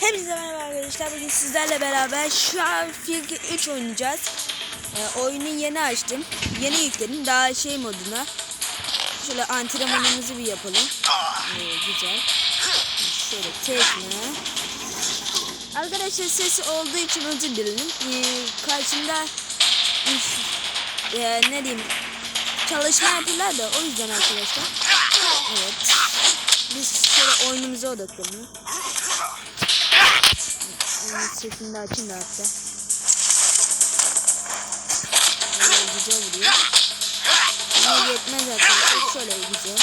Hepinize merhaba arkadaşlar. Bugün sizlerle beraber şu an Filk 3 oynayacağız. Ee, oyunu yeni açtım. Yeni yükledim. Daha şey moduna. Şöyle antrenmanımızı bir yapalım. Ee, güzel. Şöyle tekme. Arkadaşlar ses olduğu için özür dilerim. Ee, karşımda e, ne diyeyim çalışma yapıyorlar da o yüzden arkadaşlar. Evet. Biz şöyle oyunumuza odaklanalım. Sesini de açayım da hatta. Böyle güzel vuruyor. Ama yetmez arkadaşlar. Şöyle güzel.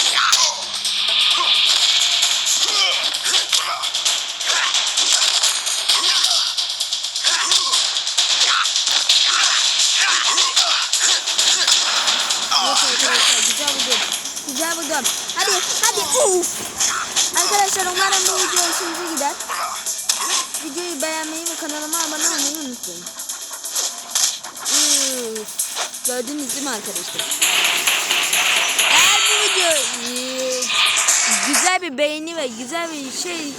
Güzel vurdum. Güzel vurdum. Hadi hadi uf. Arkadaşlar umarım bu video hoşunuza gider. Videoyu beğenmeyi ve kanalıma abone olmayı unutmayın. Gördünüz değil mi arkadaşlar? Eğer bu video eee, güzel bir beğeni ve güzel bir şey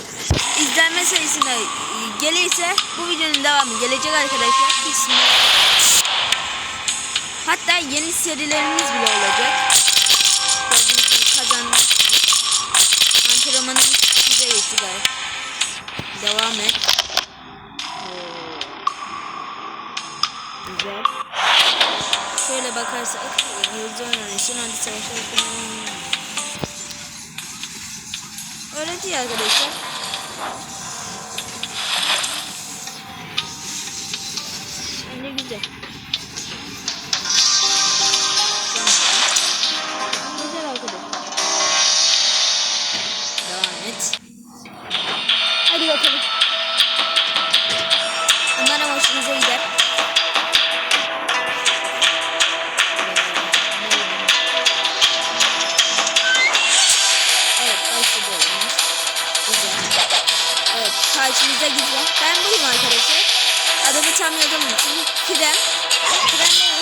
izlenme sayısına gelirse bu videonun devamı gelecek arkadaşlar. Kesinlikle. Hatta yeni serilerimiz bile olacak. Kazandık. Antrenmanımız bize geçti gayet. Devam et. Oo. Güzel. Şöyle bakarsak hızlı oynanışın hadi savaşa Öğretiyor arkadaşlar. Ne. Güzel hoşunuza gider. Evet, başladı. Evet, karşımıza güzel. Ben buyum arkadaşlar. Adımı tam yazamamışım. Krem. Krem ne?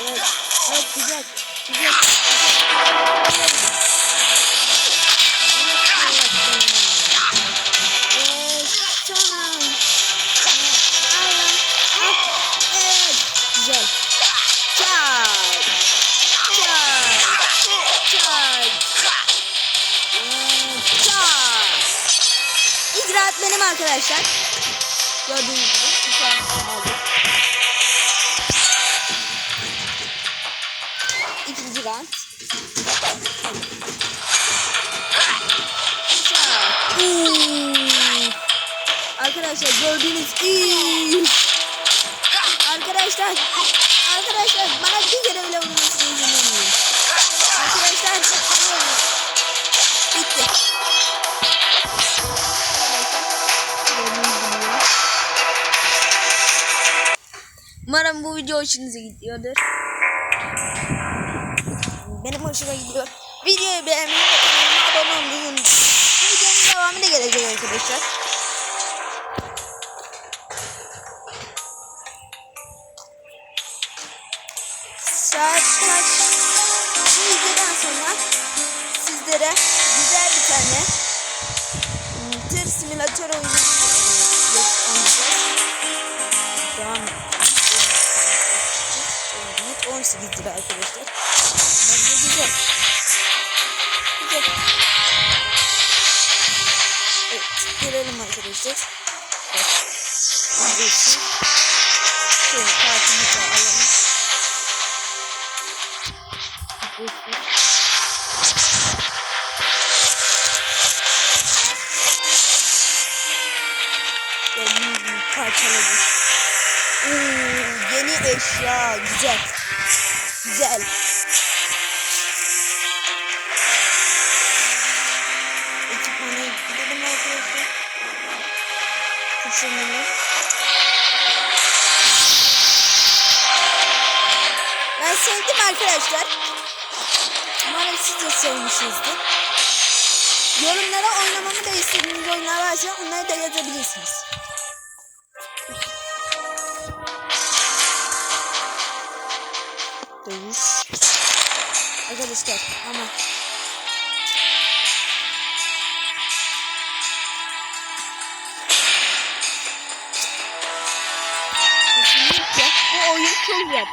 Evet, evet güzel. Güzel. Arkadaşlar. Gördüğünüz gibi. Arkadaşlar gördüğünüz iyi. Arkadaşlar arkadaşlar bana bir kere bile vurmasını izin vermiyor. Arkadaşlar bitti. Umarım bu video hoşunuza gidiyordur. Benim hoşuma gidiyor. Videoyu beğenmeyi ve kanalıma abone olmayı unutmayın. Videonun devamı da gelecek arkadaşlar. Saat kaç? Bu videodan sonra sizlere güzel bir tane hmm, tır simülatör oyunu. Devam Evet 18 lira arkadaşlar. Bence güzel. Güzel. Evet görelim arkadaşlar. Evet. Şöyle kartımızı alalım. Gibi parçaladık. Oo, yeni eşya. Güzel. Güzel. Ekipmana gidelim arkadaşlar. Kurşunları. Ben sevdim arkadaşlar. Umarım siz de sevmişsinizdir. Yorumlara oynamamı da istediğiniz oyunlar varsa onları da yazabilirsiniz. Dövüş. Arkadaşlar ama Kesinlikle bu oyun çok güzel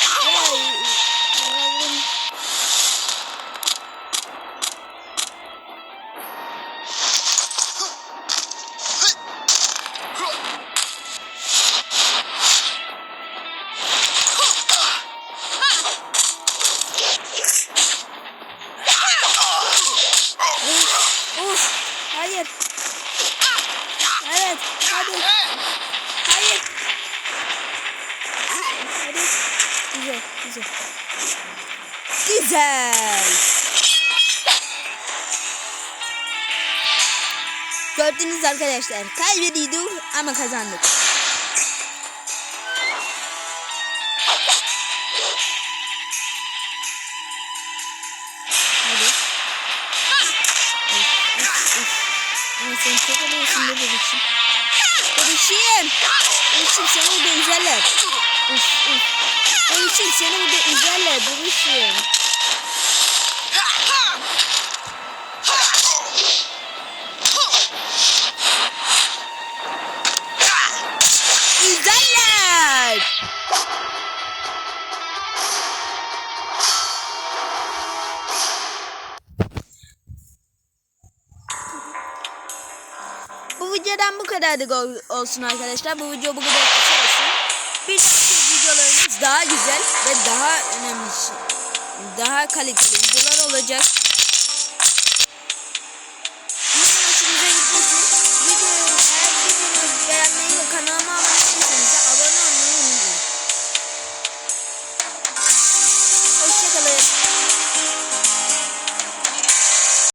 başladı. Güzel, güzel. Gördünüz arkadaşlar. Kaybediyorduk ama kazandık. Hadi. Ama sen çok alıyorsun be bebişim. Bebişim. Bebişim seni burada izlerler. Uf uf. Bebişim seni burada izlerler bebişim. İzlerler. Bu videodan bu kadardı olsun arkadaşlar. Bu video bu kadar kısa olsun. Bir daha güzel ve daha önemli, daha kaliteli videolar olacak.